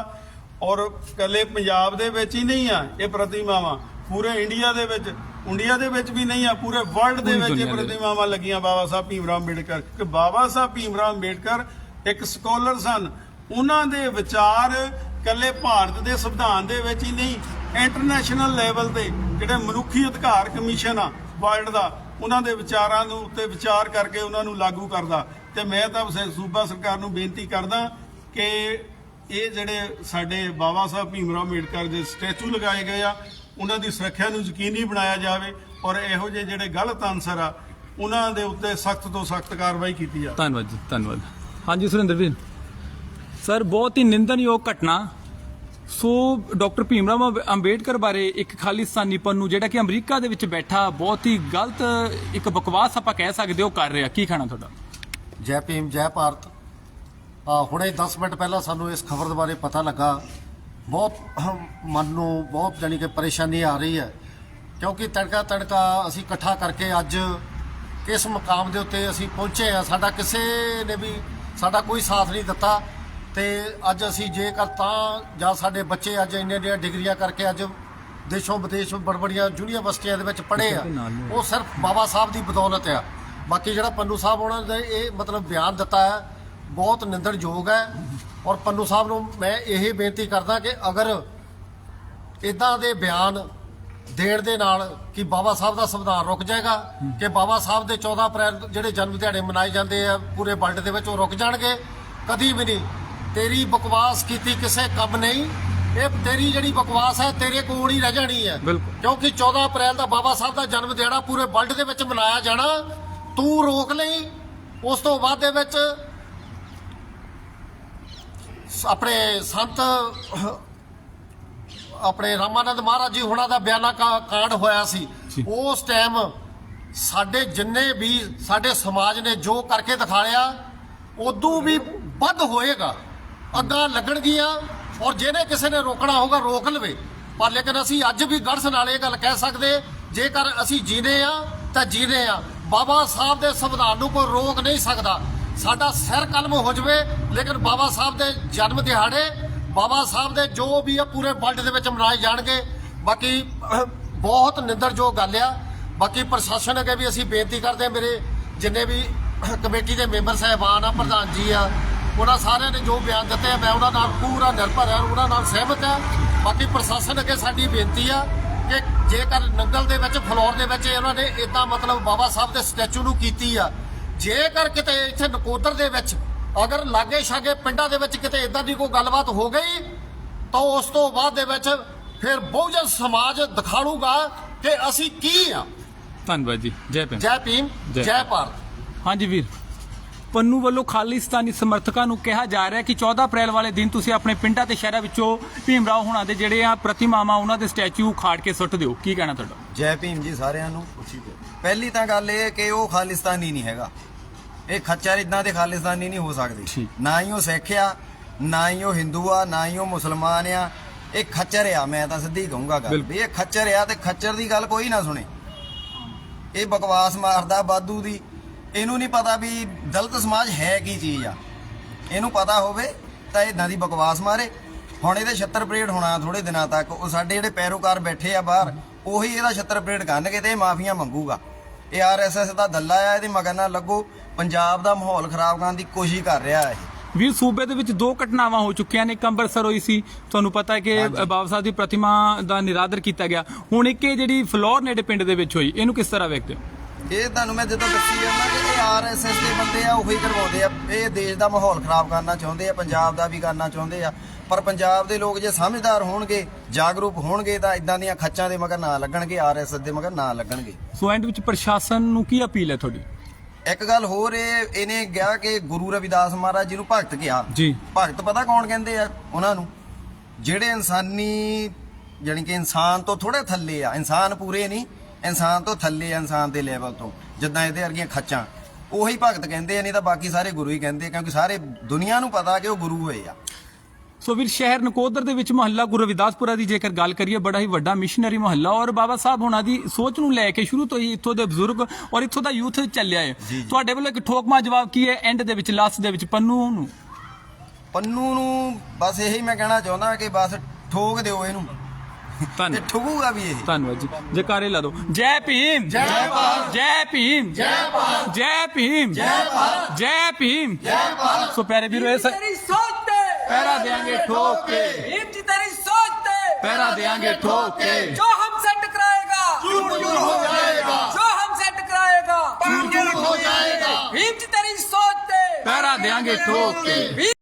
ਔਰ ਕੱਲੇ ਪੰਜਾਬ ਦੇ ਵਿੱਚ ਹੀ ਨਹੀਂ ਆ ਇਹ ਪ੍ਰਤਿਮਾਵਾਂ ਪੂਰੇ ਇੰਡੀਆ ਦੇ ਵਿੱਚ ਇੰਡੀਆ ਦੇ ਵਿੱਚ ਵੀ ਨਹੀਂ ਆ ਪੂਰੇ ਵਰਲਡ ਦੇ ਵਿੱਚ ਇਹ। ਪ੍ਰਤਿਮਾਵਾਂ ਲੱਗੀਆਂ ਬਾਬਾ ਸਾਹਿਬ ਭੀਮ ਰਾਓ ਅੰਬੇਡਕਰ। ਕਿ ਬਾਬਾ ਸਾਹਿਬ ਭੀਮ ਰਾਓ ਅੰਬੇਡਕਰ ਇੱਕ ਸਕਾਲਰ ਸਨ। ਉਹਨਾਂ ਦੇ ਵਿਚਾਰ ਕੱਲੇ ਭਾਰਤ ਦੇ ਸੰਵਿਧਾਨ ਦੇ ਵਿੱਚ ਹੀ ਨਹੀਂ ਇੰਟਰਨੈਸ਼ਨਲ ਲੈਵਲ ਤੇ ਜਿਹੜੇ ਮਨੁੱਖੀ ਅਧਿਕਾਰ ਕਮਿਸ਼ਨ ਆ ਵਰਲਡ ਦਾ ਉਹਨਾਂ ਦੇ ਵਿਚਾਰਾਂ ਨੂੰ ਉੱਤੇ ਵਿਚਾਰ ਕਰਕੇ ਉਹਨਾਂ ਨੂੰ ਲਾਗੂ ਕਰਦਾ। ਤੇ ਮੈਂ ਤਾਂ ਸੂਬਾ ਸਰਕਾਰ ਨੂੰ ਬੇਨਤੀ ਕਰਦਾ ਕਿ ਇਹ ਜਿਹੜੇ ਸਾਡੇ ਬਾਬਾ ਸਾਹਿਬ ਭੀਮ ਰਾਓ ਅੰਬੇਡਕਰ ਦੇ ਸਟੈਚੂ ਲਗਾਏ ਗਏ ਆ ਉਹਨਾਂ ਦੀ ਸੁਰੱਖਿਆ ਨੂੰ ਯਕੀਨੀ ਬਣਾਇਆ ਜਾਵੇ ਔਰ ਇਹੋ ਜਿਹੇ ਜਿਹੜੇ ਗਲਤ ਅਨਸਰ ਆ ਉਹਨਾਂ ਦੇ ਉੱਤੇ ਸਖਤ ਤੋਂ ਸਖਤ ਕਾਰਵਾਈ ਕੀਤੀ ਜਾਵੇ। ਧੰਨਵਾਦ ਜੀ ਧੰਨਵਾਦ। ਹਾਂਜੀ ਸੁਰਿੰਦਰ ਵੀਰ। ਸਰ ਬਹੁਤ ਹੀ ਨਿੰਦਨਯੋਗ ਘਟਨਾ। ਸੋ ਡਾਕਟਰ ਭੀਮਰਾਵ ਅੰਬ- ਅੰਬੇਡਕਰ ਬਾਰੇ ਇੱਕ ਖਾਲਿਸਤਾਨੀਪਨ ਨੂੰ ਜਿਹੜਾ ਕਿ ਅਮਰੀਕਾ ਦੇ ਵਿੱਚ ਬੈਠਾ ਬਹੁਤ ਹੀ ਗਲਤ ਇੱਕ ਬਕਵਾਸ ਆਪਾਂ ਕਹਿ ਸਕਦੇ ਹੋ ਕਰ ਰਿਹਾ। ਕੀ ਖਾਣਾ ਤੁਹਾਡਾ? ਜੈ ਭੀਮ ਜੈ ਭਾਰਤ। ਆ ਹੁਣੇ 10 ਮਿੰਟ ਪਹਿਲਾਂ ਸਾਨੂੰ ਇਸ ਖਬਰ ਦੇ ਬਾਰੇ ਪਤਾ ਲੱਗਾ ਬਹੁਤ ਮਨ ਨੂੰ ਬਹੁਤ ਜਾਣੀ ਕਿ ਪਰੇਸ਼ਾਨੀ ਆ ਰਹੀ ਹੈ। ਕਿਉਂਕਿ ਤੜਕਾ ਤੜਕਾ ਅਸੀਂ ਇਕੱਠਾ ਕਰਕੇ ਅੱਜ ਕਿਸ ਮੁਕਾਮ ਦੇ ਉੱਤੇ ਅਸੀਂ ਪਹੁੰਚੇ ਆ ਸਾਡਾ ਕਿਸੇ ਨੇ ਵੀ ਸਾਡਾ ਕੋਈ ਸਾਥ ਨਹੀਂ ਦਿੱਤਾ। ਤੇ ਅੱਜ ਅਸੀਂ ਜੇਕਰ ਤਾਂ ਜਾਂ ਸਾਡੇ ਬੱਚੇ ਅੱਜ ਇੰਨੇ ਇੰਨੀਆਂ ਡਿਗਰੀਆਂ ਕਰਕੇ ਅੱਜ ਦੇਸ਼ੋਂ ਵਿਦੇਸ਼ੋਂ ਬੜਬੜੀਆਂ ਯੂਨੀਵਰਸਿਟੀਆਂ ਦੇ ਵਿੱਚ ਪੜ੍ਹੇ ਆ ਉਹ ਸਿਰਫ ਬਾਬਾ ਸਾਹਿਬ ਦੀ ਬਦੌਲਤ ਆ। ਬਾਕੀ ਜਿਹੜਾ ਪੰਨੂ ਸਾਹਿਬ ਉਹਨਾਂ ਨੇ ਇਹ ਮਤਲਬ ਬਿਆਨ ਦਿੱਤਾ ਹੈ ਬਹੁਤ ਨਿੰਦਣਯੋਗ ਹੈ। ਔਰ ਪੰਨੂ ਸਾਹਿਬ ਨੂੰ ਮੈਂ ਇਹ ਬੇਨਤੀ ਕਰਦਾ ਕਿ ਅਗਰ ਇਦਾਂ ਦੇ ਬਿਆਨ ਦੇਣ ਦੇ ਨਾਲ ਕਿ ਬਾਬਾ ਸਾਹਿਬ ਦਾ ਸੰਵਿਧਾਨ ਰੁਕ ਜਾਏਗਾ ਕਿ ਬਾਬਾ ਸਾਹਿਬ ਦੇ 14 ਅਪ੍ਰੈਲ ਜਿਹੜੇ ਜਨਮ ਦਿਹਾੜੇ ਮਨਾਏ ਜਾਂਦੇ ਆ ਪੂਰੇ ਵਰਲਡ ਦੇ ਵਿੱਚ ਉਹ ਰੁਕ ਜਾਣਗੇ ਕਦੀ ਵੀ ਨਹੀਂ ਤੇਰੀ ਬਕਵਾਸ ਕੀਤੀ ਕਿਸੇ ਕੰਮ ਨਹੀਂ ਇਹ ਤੇਰੀ ਜਿਹੜੀ ਬਕਵਾਸ ਹੈ ਤੇਰੇ ਕੋਲ ਹੀ ਰਹਿ ਜਾਣੀ ਹੈ। ਕਿਉਂਕਿ 14 ਅਪ੍ਰੈਲ ਦਾ ਬਾਬਾ ਸਾਹਿਬ ਦਾ ਜਨਮ ਦਿਹਾੜਾ ਪੂਰੇ ਵਰਲਡ ਦੇ ਵਿੱਚ ਮਨਾਇਆ ਜਾਣਾ ਤੂੰ ਰੋਕ ਲਈ ਉਸ ਤੋਂ ਬਾਅਦ ਦੇ ਵਿੱਚ ਆਪਣੇ ਸੰਤ ਆਪਣੇ ਰਾਮਾਨੰਦ ਮਹਾਰਾਜ ਜੀ ਹੁਣਾਂ ਦਾ ਬਿਆਨਾ ਕਾਂਡ ਹੋਇਆ ਸੀ। ਉਸ ਟਾਈਮ ਸਾਡੇ ਜਿੰਨੇ ਵੀ ਸਾਡੇ ਸਮਾਜ ਨੇ ਜੋ ਕਰਕੇ ਦਿਖਾਲਿਆ ਉਦੋਂ ਵੀ ਵੱਧ ਹੋਏਗਾ। ਅੱਗਾ ਲੱਗਣਗੀਆਂ ਔਰ ਜਿਹਨੇ ਕਿਸੇ ਨੇ ਰੋਕਣਾ ਹੋਗਾ ਰੋਕ ਲਵੇ। ਪਰ ਲੇਕਿਨ ਅਸੀਂ ਅੱਜ ਵੀ ਗੜਸ ਨਾਲ ਇਹ ਗੱਲ ਕਹਿ ਸਕਦੇ ਜੇਕਰ ਅਸੀਂ ਜੀਨੇ ਆ ਤਾਂ ਜੀਨੇ ਆ। ਬਾਬਾ ਸਾਹਿਬ ਦੇ ਸੰਵਿਧਾਨ ਨੂੰ ਕੋਈ ਰੋਕ ਨਹੀਂ ਸਕਦਾ। ਸਾਡਾ ਸਿਰ ਕਲਮ ਹੋ ਜਵੇ ਲੇਕਿਨ ਬਾਬਾ ਸਾਹਿਬ ਦੇ ਜਨਮ ਦਿਹਾੜੇ ਬਾਬਾ ਸਾਹਿਬ ਦੇ ਜੋ ਵੀ ਆ ਪੂਰੇ ਵਰਲਡ ਦੇ ਵਿੱਚ ਮਨਾਏ ਜਾਣਗੇ। ਬਾਕੀ ਅਹ, ਬਹੁਤ ਨਿੰਦਰਯੋਗ ਗੱਲ ਆ। ਬਾਕੀ ਪ੍ਰਸ਼ਾਸਨ ਅੱਗੇ ਵੀ ਅਸੀਂ ਬੇਨਤੀ ਕਰਦੇ ਹਾਂ ਮੇਰੇ ਜਿੰਨੇ ਵੀ ਕਮੇਟੀ ਦੇ ਮੈਂਬਰ ਸਾਹਿਬਾਨ ਆ ਪ੍ਰਧਾਨ ਜੀ ਆ ਉਹਨਾਂ ਸਾਰਿਆਂ ਨੇ ਜੋ ਬਿਆਨ ਦਿੱਤੇ ਆ ਮੈਂ ਉਹਨਾਂ ਨਾਲ ਪੂਰਾ ਨਿਰਭਰ ਆ ਉਹਨਾਂ ਨਾਲ ਸਹਿਮਤ ਆ। ਬਾਕੀ ਪ੍ਰਸ਼ਾਸਨ ਅੱਗੇ ਸਾਡੀ ਬੇਨਤੀ ਆ ਕਿ ਜੇਕਰ ਨੰਗਲ ਦੇ ਵਿੱਚ ਫਲੋਰ ਦੇ ਵਿੱਚ ਇਹਨਾਂ ਨੇ ਇਦਾਂ ਮਤਲਬ ਬਾਬਾ ਸਾਹਿਬ ਦੇ ਸਟੈਚੂ ਨੂੰ ਕੀਤੀ ਆ ਜੇਕਰ ਕਿਤੇ ਇੱਥੇ ਨਕੋਦਰ ਦੇ ਵਿੱਚ ਅਗਰ ਲਾਗੇ ਛਾਗੇ ਪਿੰਡਾਂ ਦੇ ਵਿੱਚ ਕਿਤੇ ਇਦਾਂ ਦੀ ਕੋਈ ਗੱਲਬਾਤ ਹੋ ਗਈ ਤਾਂ ਉਸ ਤੋਂ ਬਾਅਦ ਦੇ ਵਿੱਚ ਫਿਰ ਬਹੁਜਨ ਸਮਾਜ ਦਿਖਾੜੂਗਾ ਕਿ ਅਸੀਂ ਕੀ ਆ। ਧੰਨਵਾਦ ਜੀ। ਜੈ ਭੀਮ। ਜੈ ਭੀਮ ਜੈ ਭਾਰਤ। ਹਾਂਜੀ ਵੀਰ। ਪੰਨੂ ਵੱਲੋਂ ਖਾਲਿਸਤਾਨੀ ਸਮਰਥਕਾਂ ਨੂੰ ਕਿਹਾ ਜਾ ਰਿਹਾ ਕਿ 14 ਅਪ੍ਰੈਲ ਵਾਲੇ ਦਿਨ ਤੁਸੀਂ ਆਪਣੇ ਪਿੰਡਾਂ ਤੇ ਸ਼ਹਿਰਾਂ ਵਿੱਚੋਂ ਭੀਮ ਰਾਓ ਹੁਣਾਂ ਦੇ ਜਿਹੜੇ ਆ ਪ੍ਰਤਿਮਾਵਾਂ ਉਹਨਾਂ ਦੇ ਸਟੈਚੂ ਉਖਾੜ ਕੇ ਸੁੱਟ ਦਿਓ। ਕੀ ਕਹਿਣਾ ਤੁਹਾਡਾ? ਜੈ ਭੀਮ ਜੀ ਸਾਰਿਆਂ ਨੂੰ। ਪਹਿਲੀ ਤਾਂ ਗੱਲ ਇਹ ਕਿ ਉਹ ਖਾਲਿਸਤਾਨੀ ਨਹੀਂ ਹੈਗਾ। ਇਹ ਖੱਚਰ ਇਦਾਂ ਦੇ ਖਾਲਿਸਤਾਨੀ ਨਹੀਂ ਹੋ ਸਕਦੇ। ਨਾ ਹੀ ਉਹ ਸਿੱਖ ਆ ਨਾ ਹੀ ਉਹ ਹਿੰਦੂ ਆ ਨਾ ਹੀ ਉਹ ਮੁਸਲਮਾਨ ਆ। ਇਹ ਖੱਚਰ ਆ ਮੈਂ ਤਾਂ ਸਿੱਧੀ ਕਹੂੰਗਾ ਗੱਲ। ਵੀ ਇਹ ਖੱਚਰ ਆ ਤੇ ਖੱਚਰ ਦੀ ਗੱਲ ਕੋਈ ਨਾ ਸੁਣੇ। ਇਹ ਬਕਵਾਸ ਮਾਰਦਾ ਬਾਦੂ ਦੀ। ਇਹਨੂੰ ਨਹੀਂ ਪਤਾ ਵੀ ਦਲਿਤ ਸਮਾਜ ਹੈ ਕੀ ਚੀਜ਼ ਆ। ਇਹਨੂੰ ਪਤਾ ਹੋਵੇ ਤਾਂ ਇਦਾਂ ਦੀ ਬਕਵਾਸ ਮਾਰੇ। ਹੁਣ ਇਹਦੇ 76 ਪਰੇਡ ਹੋਣਾ ਥੋੜੇ ਦਿਨਾਂ ਤੱਕ ਉਹ ਸਾਡੇ ਜਿਹੜੇ ਪੈਰੋਕਾਰ ਬੈਠੇ ਆ ਬਾਹਰ ਉਹੀ ਇਹਦਾ 76 ਪਰੇਡ ਕਰਨਗੇ ਤੇ ਇਹ ਮਾਫੀਆਂ ਮੰਗੂਗਾ। ਇਹ ਆਰਐਸਐਸ ਦਾ ਦੱਲਾ ਆ ਇਹਦੇ ਮਗਰ ਨਾ ਲੱਗੋ। ਪੰਜਾਬ ਦਾ ਮਾਹੌਲ ਖਰਾਬ ਕਰਨ ਦੀ ਕੋਸ਼ਿਸ਼ ਕਰ ਰਿਹਾ ਹੈ ਵੀਰ ਸੂਬੇ ਦੇ ਵਿੱਚ ਦੋ ਘਟਨਾਵਾਂ ਹੋ ਚੁੱਕੀਆਂ ਨੇ ਇੱਕ ਅੰਮ੍ਰਿਤਸਰ ਹੋਈ ਸੀ। ਤੁਹਾਨੂੰ ਪਤਾ ਹੈ ਕਿ ਬਾਬਾ ਸਾਹਿਬ ਦੀ ਪ੍ਰਤਿਮਾ ਦਾ ਨਿਰਾਦਰ ਕੀਤਾ ਗਿਆ। ਹੁਣ ਇੱਕ ਇਹ ਜਿਹੜੀ ਫਲੋਰ ਨੇੜੇ ਪਿੰਡ ਦੇ ਵਿੱਚ ਹੋਈ ਇਹਨੂੰ ਕਿਸ ਤਰ੍ਹਾਂ ਵੇਖਦੇ ਹੋ? ਇਹ ਤੁਹਾਨੂੰ ਮੈਂ ਜਦੋਂ ਦੱਸੀ ਜਾਂਦਾ ਕਿ ਇਹ ਆਰਐਸਐਸ ਦੇ ਬੰਦੇ ਆ ਉਹੀ ਕਰਵਾਉਂਦੇ ਆ। ਇਹ ਦੇਸ਼ ਦਾ ਮਾਹੌਲ ਖਰਾਬ ਕਰਨਾ ਚਾਹੁੰਦੇ ਆ ਪੰਜਾਬ ਦਾ ਵੀ ਕਰਨਾ ਚਾਹੁੰਦੇ ਆ। ਪਰ ਪੰਜਾਬ ਦੇ ਲੋਕ ਜੇ ਸਮਝਦਾਰ ਹੋਣਗੇ ਜਾਗਰੂਕ ਹੋਣਗੇ ਤਾਂ ਇਦਾਂ ਦੀਆਂ ਖੱਚਾਂ ਦੇ ਮਗਰ ਨਾ ਲੱਗਣਗੇ ਆਰਐਸਐਸ ਦੇ ਮਗਰ ਨਾ ਲੱਗਣਗੇ। ਸੋ ਐਂਡ ਵਿੱਚ ਪ੍ਰਸ਼ਾਸਨ ਨੂੰ ਕੀ ਅਪੀਲ ਹੈ ਤੁਹਾਡੀ? ਇੱਕ ਗੱਲ ਹੋਰ ਇਹ ਇਹਨੇ ਕਿਹਾ ਕਿ ਗੁਰੂ ਰਵਿਦਾਸ ਮਹਾਰਾਜ ਜੀ ਨੂੰ ਭਗਤ ਕਿਹਾ। ਜੀ। ਭਗਤ ਪਤਾ ਕੌਣ ਕਹਿੰਦੇ ਆ? ਉਹਨਾਂ ਨੂੰ। ਜਿਹੜੇ ਇਨਸਾਨੀ ਜਾਣੀ ਕਿ ਇਨਸਾਨ ਤੋਂ ਥੋੜੇ ਥੱਲੇ ਆ ਇਨਸਾਨ ਪੂਰੇ ਨਹੀਂ ਇਨਸਾਨ ਤੋਂ ਥੱਲੇ ਆ ਇਨਸਾਨ ਦੇ ਲੈਵਲ ਤੋਂ ਜਿੱਦਾਂ ਇਹਦੇ ਵਰਗੀਆਂ ਖੱਚਾਂ। ਉਹੀ ਭਗਤ ਕਹਿੰਦੇ ਆ ਨਹੀਂ ਤਾਂ ਬਾਕੀ ਸਾਰੇ ਗੁਰੂ ਹੀ ਕਹਿੰਦੇ ਕਿਉਂਕਿ ਸਾਰੇ ਦੁਨੀਆ ਨੂੰ ਪਤਾ ਕਿ ਉਹ ਗੁਰੂ ਹੋਏ ਆ। ਸੋ ਵੀਰ ਸ਼ਹਿਰ ਨਕੋਦਰ ਦੇ ਵਿੱਚ ਮੁਹੱਲਾ ਗੁਰੂ ਰਵਿਦਾਸਪੁਰਾ ਦੀ ਜੇਕਰ ਗੱਲ ਕਰੀਏ ਬੜਾ ਹੀ ਵੱਡਾ ਮਿਸ਼ਨਰੀ ਮੁਹੱਲਾ ਔਰ ਬਾਬਾ ਸਾਹਿਬ ਹੁਣਾਂ ਦੀ ਸੋਚ ਨੂੰ ਲੈ ਕੇ ਸ਼ੁਰੂ ਤੋਂ ਹੀ ਇੱਥੋਂ ਦੇ ਬਜ਼ੁਰਗ ਔਰ ਇੱਥੋਂ ਦਾ ਯੂਥ ਚੱਲਿਆ ਹੈ। ਤੁਹਾਡੇ ਵੱਲੋਂ ਇੱਕ ਠੋਕਮਾ ਜਵਾਬ ਕੀ ਹੈ? ਐਂਡ ਦੇ ਵਿੱਚ ਲਾਸਟ ਦੇ ਵਿੱਚ ਪੰਨੂ ਨੂੰ। ਪੰਨੂ ਨੂੰ ਬਸ ਇਹੀ ਮੈਂ ਕਹਿਣਾ ਚਾਹੁੰਦਾ ਕਿ ਬਸ ਠੋਕ ਦਿਓ ਇਹਨੂੰ। ਤੇ ਧੰਨਵਾਦ ਠੁਗੂਗਾ ਵੀ ਇਹ। ਧੰਨਵਾਦ ਜੀ। ਜੈਕਾਰੇ ਲਾ ਦਿਓ। ਜੈ ਭੀਮ। ਜੈ ਭਾਰਤ। ਜੈ ਭੀਮ। ਜੈ ਭਾਰਤ। ਜੈ ਭੀਮ। ਜੈ ਭਾਰਤ। ਜੈ ਭੀਮ। ਜੈ ਭਾਰਤ। ਸੋ ਪਿਆਰੇ ਵੀਰੋ ਇਸ पैरा देंगे ठोक के भीम जी तेरी सोच पे पैरा देंगे ठोक के जो हमसे टकराएगा चूर हो जाएगा जो हमसे टकराएगा हो जाएगा भीम जी तेरी सोच पे पैरा देंगे ठोक के